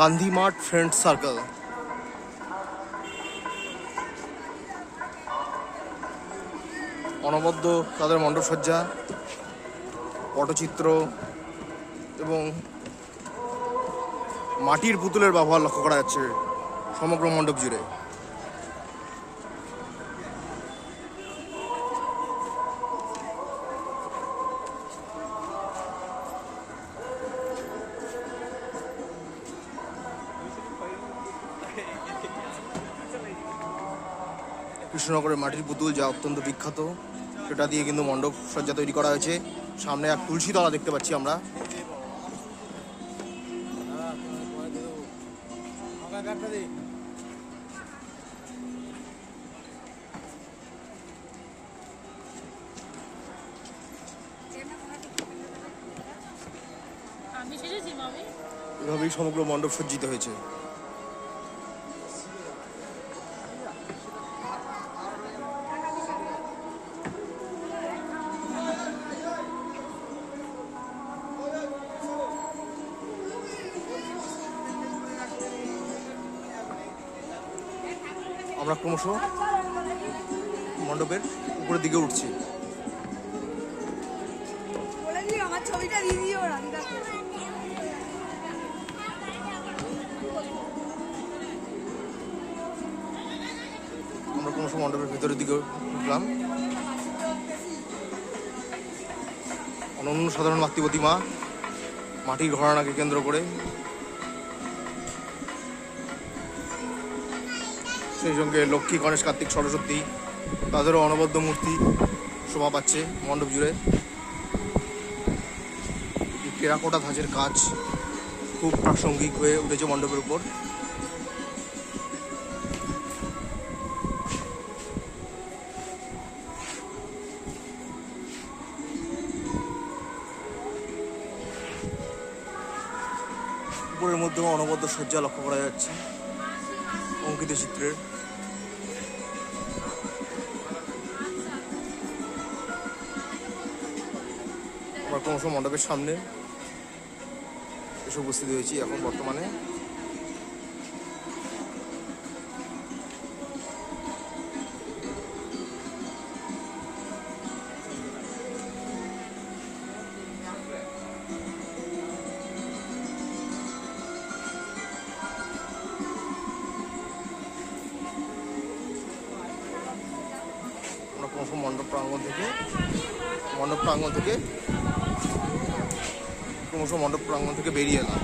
গান্ধী মাঠ friend circle. অনবদ্য তাদের মণ্ডপসজ্জা, পটচিত্র এবং মাটির পুতুলের ব্যবহার লক্ষ্য করা যাচ্ছে সমগ্র মণ্ডপ জুড়ে। কৃষ্ণনগরের মাটির পুতুল যা অত্যন্ত বিখ্যাত। সেটা দিয়ে কিন্তু মণ্ডপ সজ্জা তৈরি করা হয়েছে। সামনে এক তুলসী তলা দেখতে পাচ্ছি আমরা। এভাবেই সমগ্র মণ্ডপ সজ্জিত হয়েছে। আমরা ক্রমশ মণ্ডপের উপরের দিকে উঠছি। আমার ক্রমশ মণ্ডপের ভিতরের দিকে উঠলাম। অনন্য সাধারণ মাতৃপতি মা মাটির ঘরানাকে কেন্দ্র করে সেই সঙ্গে লক্ষ্মী, গণেশ, কার্তিক, সরস্বতী, তাদেরও অনবদ্য মূর্তি শোভা পাচ্ছে মণ্ডপ জুড়ে। টেরাকোটা ধাঁচের কাজ, খুব প্রাসঙ্গিক হয়ে উঠেছে মণ্ডপের উপর। উপরের মধ্যেও অনবদ্য সজ্জা লক্ষ্য করা যাচ্ছে। চিত্রের আমরা ক্রমশ মণ্ডপের সামনে এসে উপস্থিত হয়েছি এখন বর্তমানে। মণ্ডপ প্রাঙ্গণ থেকে মণ্ডপ প্রাঙ্গণ থেকে ক্রমশ মণ্ডপ প্রাঙ্গণ থেকে বেরিয়ে এলাম।